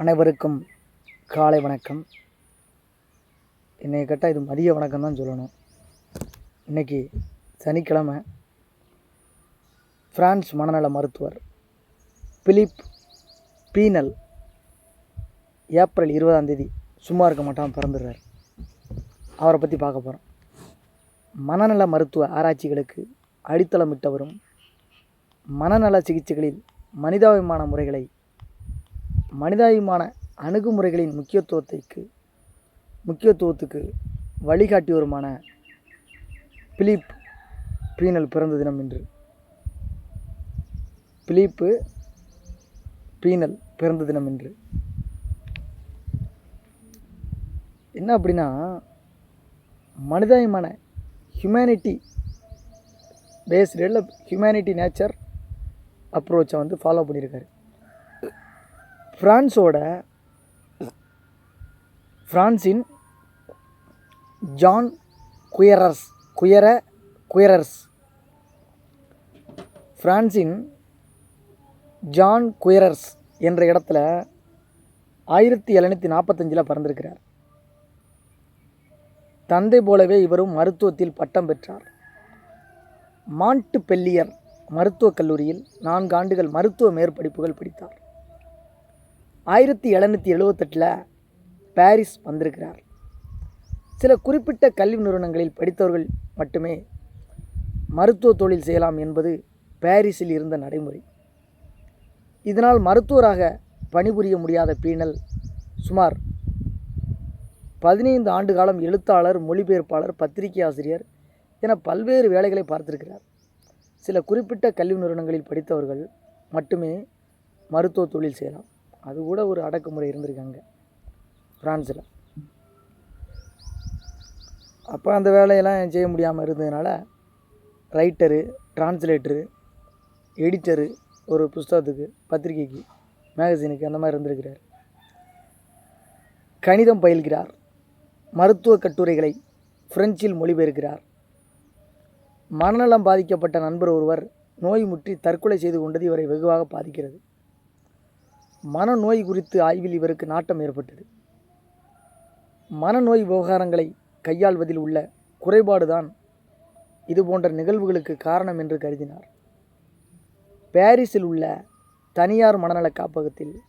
அனைவருக்கும் காலை வணக்கம். என்னை கேட்டால் இது மதிய வணக்கம் தான் சொல்லணும். இன்றைக்கி சனிக்கிழமை பிரான்ஸ் மனநல மருத்துவர் பிலிப் பீனல் ஏப்ரல் இருபதாம் தேதி சும்மா இருக்க மாட்டான் பிறந்துடுறார். அவரை பற்றி பார்க்க போகிறோம் மனநல மருத்துவ ஆராய்ச்சிகளுக்கு அடித்தளமிட்டவரும் மனநல சிகிச்சைகளில் மனிதாபிமான முறைகளை மனிதாபிமான அணுகுமுறைகளின் முக்கியத்துவத்தைக்கு முக்கியத்துவத்துக்கு வழிகாட்டியவருமான பிலிப் பீனல் பிறந்த தினம் இன்று. பிலிப்பு பீனல் பிறந்த தினம் இன்று. என்ன அப்படின்னா மனிதாபிமான ஹியூமனிட்டி பேஸ்டில் ஹியூமனிட்டி நேச்சர் அப்ரோச்சை வந்து ஃபாலோ பண்ணியிருக்காரு. ஃப்ரான்ஸோட ஃப்ரான்ஸின் ஜான் குயரர்ஸ் குயர குயரர்ஸ். ஃப்ரான்ஸின் ஜான் குயரர்ஸ் என்ற இடத்துல ஆயிரத்தி எழுநூற்றி நாற்பத்தஞ்சில் பிறந்திருக்கிறார். தந்தை போலவே இவரும் மருத்துவத்தில் பட்டம் பெற்றார். மாண்ட்டு பெல்லியர் மருத்துவக் கல்லூரியில் நான்கு ஆண்டுகள் மருத்துவ மேற்படிப்புகள் படித்தார். ஆயிரத்தி எழுநூற்றி எழுபத்தெட்டில் பாரிஸ் வந்திருக்கிறார். சில குறிப்பிட்ட கல்வி நிறுவனங்களில் படித்தவர்கள் மட்டுமே மருத்துவ தொழில் செய்யலாம் என்பது பாரிஸில் இருந்த நடைமுறை. இதனால் மருத்துவராக பணிபுரிய முடியாத பீனல் சுமார் பதினைந்து ஆண்டு காலம் எழுத்தாளர் மொழிபெயர்ப்பாளர் பத்திரிகை ஆசிரியர் என பல்வேறு வேலைகளை பார்த்திருக்கிறார். சில குறிப்பிட்ட கல்வி நிறுவனங்களில் படித்தவர்கள் மட்டுமே மருத்துவ தொழில் செய்யலாம். அது கூட ஒரு அடக்குமுறை இருந்திருக்காங்க ஃப்ரான்ஸில் அப்போ அந்த வேலையெல்லாம் செய்ய முடியாமல் இருந்ததுனால ரைட்டரு டிரான்ஸ்லேட்டரு எடிட்டரு ஒரு புஸ்தகத்துக்கு பத்திரிகைக்கு மேகசினுக்கு அந்த மாதிரி இருந்திருக்கிறார். கணிதம் பயில்கிறார். மருத்துவ கட்டுரைகளை பிரெஞ்சில் மொழிபெயர்க்கிறார். மனநலம் பாதிக்கப்பட்ட நண்பர் ஒருவர் நோய் முற்றி தற்கொலை செய்து கொண்டது இவரை வெகுவாக பாதிக்கிறது. மனநோய் குறித்து ஆய்வில் இவருக்கு நாட்டம் ஏற்பட்டது. மனநோய் விவகாரங்களை கையாள்வதில் உள்ள குறைபாடுதான் இதுபோன்ற நிகழ்வுகளுக்கு காரணம் என்று கருதினார். பாரிஸில் உள்ள தனியார் மனநல காப்பகத்தில்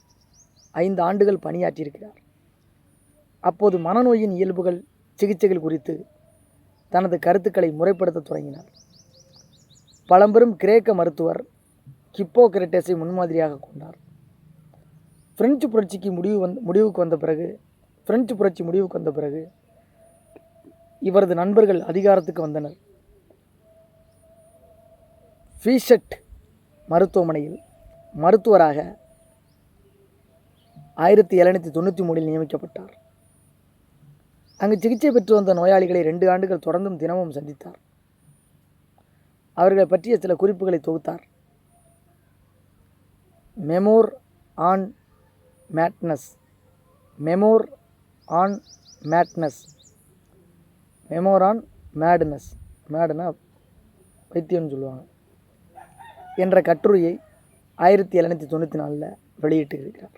ஐந்து ஆண்டுகள் பணியாற்றியிருக்கிறார். அப்போது மனநோயின் இயல்புகள் சிகிச்சைகள் குறித்து தனது கருத்துக்களை முறைப்படுத்த தொடங்கினார். பழம்பெரும் கிரேக்க மருத்துவர் கிப்போகிரட்டஸை முன்மாதிரியாக கொண்டார். பிரெஞ்சு புரட்சிக்கு முடிவு வந் முடிவுக்கு வந்த பிறகு பிரெஞ்சு புரட்சி முடிவுக்கு வந்த பிறகு இவரது நண்பர்கள் அதிகாரத்துக்கு வந்தனர். ஃபீஷட் மருத்துவமனையில் மருத்துவராக ஆயிரத்தி எழுநூற்றி தொண்ணூற்றி மூணில் நியமிக்கப்பட்டார். அங்கு சிகிச்சை பெற்று வந்த நோயாளிகளை ரெண்டு ஆண்டுகள் தொடர்ந்தும் தினமும் சந்தித்தார். அவர்களை பற்றிய சில குறிப்புகளை தொகுத்தார். Memoir on madness memoir on madness memoir on madness மேடுனா வைத்தியம்னு சொல்லுவாங்க. என்ற கட்டுரையை ஆயிரத்தி எழுநூற்றி தொண்ணூற்றி நாலில் வெளியிட்டிருக்கிறார்.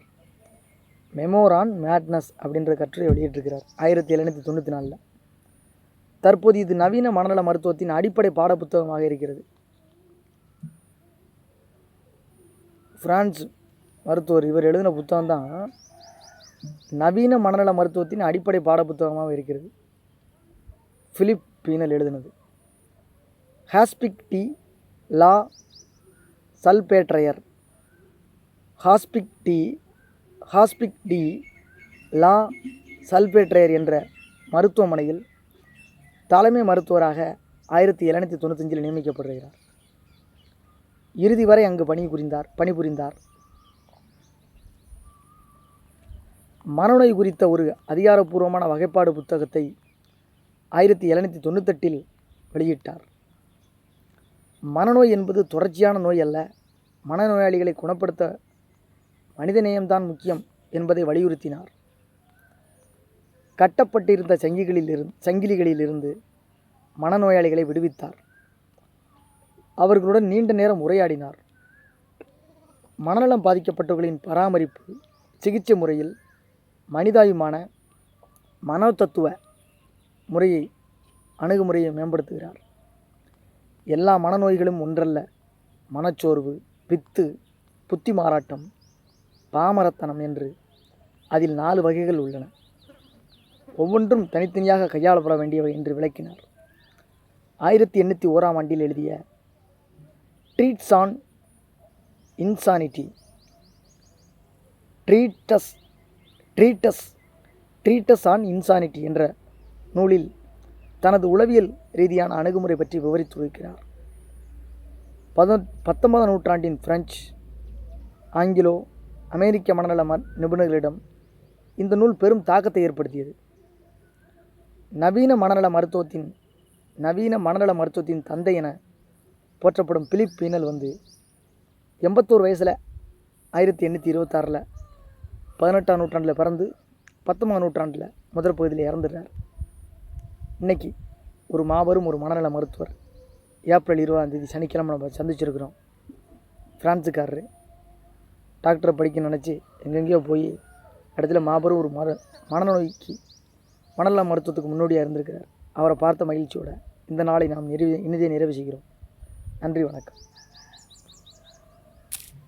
மெமோரான் மேட்னஸ் அப்படின்ற கட்டுரை வெளியிட்டிருக்கிறார் ஆயிரத்தி எழுநூற்றி தொண்ணூற்றி நாலில். தற்போது இது நவீன மனநல மருத்துவத்தின் அடிப்படை பாடப்புத்தகமாக இருக்கிறது. பிரான்ஸ் மருத்துவர் இவர் எழுதின புத்தகம் தான் நவீன மனநல மருத்துவத்தின் அடிப்படை பாடப்புத்தகமாக இருக்கிறது. ஃபிலிப் பீனல் எழுதினது. Hospice de la Salpêtrière. Hospice de Hospice de la Salpêtrière என்ற மருத்துவமனையில் தலைமை மருத்துவராக ஆயிரத்தி எழுநூற்றி தொண்ணூத்தஞ்சில் நியமிக்கப்படுகிறார். இறுதி வரை அங்கு பணி புரிந்தார் பணிபுரிந்தார். மனநோய் குறித்த ஒரு அதிகாரப்பூர்வமான வகைப்பாடு புத்தகத்தை ஆயிரத்தி எழுநூற்றி தொண்ணூத்தெட்டில் வெளியிட்டார். மனநோய் என்பது தொடர்ச்சியான நோய் அல்ல. மனநோயாளிகளை குணப்படுத்த மனிதநேயம்தான் முக்கியம் என்பதை வலியுறுத்தினார். கட்டப்பட்டிருந்த சங்கிகளிலிருந்து சங்கிலிகளிலிருந்து மனநோயாளிகளை விடுவித்தார். அவர்களுடன் நீண்ட நேரம் உரையாடினார். மனநலம் பாதிக்கப்பட்டவர்களின் பராமரிப்பு சிகிச்சை முறையில் மனிதாயுமான மனோதத்துவ முறையை அணுகுமுறையை மேம்படுத்துகிறார். எல்லா மனநோய்களும் ஒன்றல்ல மனச்சோர்வு பித்து புத்தி மாறாட்டம் பாமரத்தனம் என்று அதில் நாலு வகைகள் உள்ளன. ஒவ்வொன்றும் தனித்தனியாக கையாளப்பட வேண்டியவை என்று விளக்கினார். ஆயிரத்தி எண்ணூற்றி ஓராம் ஆண்டில் எழுதிய treatise on insanity treatise treatise treatise on insanity என்ற நூலில் தனது உளவியல் ரீதியான அணுகுமுறை பற்றி விவரித்து வைக்கிறார் பத பத்தொன்பதாம் நூற்றாண்டின் பிரெஞ்சு ஆங்கிலோ அமெரிக்க மனநல ம நிபுணர்களிடம் இந்த நூல் பெரும் தாக்கத்தை ஏற்படுத்தியது. நவீன மனநல மருத்துவத்தின் நவீன மனநல மருத்துவத்தின் தந்தை என போற்றப்படும் பிலிப் பீனல் வந்து எண்பத்தோரு வயசில் ஆயிரத்தி எண்ணூற்றி இருபத்தாறில் பதினெட்டாம் நூற்றாண்டில் பிறந்து பத்தொன்பதாம் நூற்றாண்டில் முதல் பகுதியில் இறந்துடுறார். இன்னைக்கு ஒரு மாபெரும் ஒரு மனநல மருத்துவர். ஏப்ரல் இருபதாந்தேதி சனிக்கிழமை நம்ம சந்திச்சிருக்கிறோம். ஃப்ரான்ஸுக்காரரு டாக்டரை படிக்க நினச்சி எங்கெங்கேயோ போய் இடத்துல மாபெரும் ஒரு மர மனநோய்க்கு மனநல மருத்துவத்துக்கு முன்னோடியாக இருந்திருக்கிறார். அவரை பார்த்த மகிழ்ச்சியோட இந்த நாளை நாம் நிறைவு இனிதே நிறைவு செய்கிறோம். நன்றி வணக்கம்.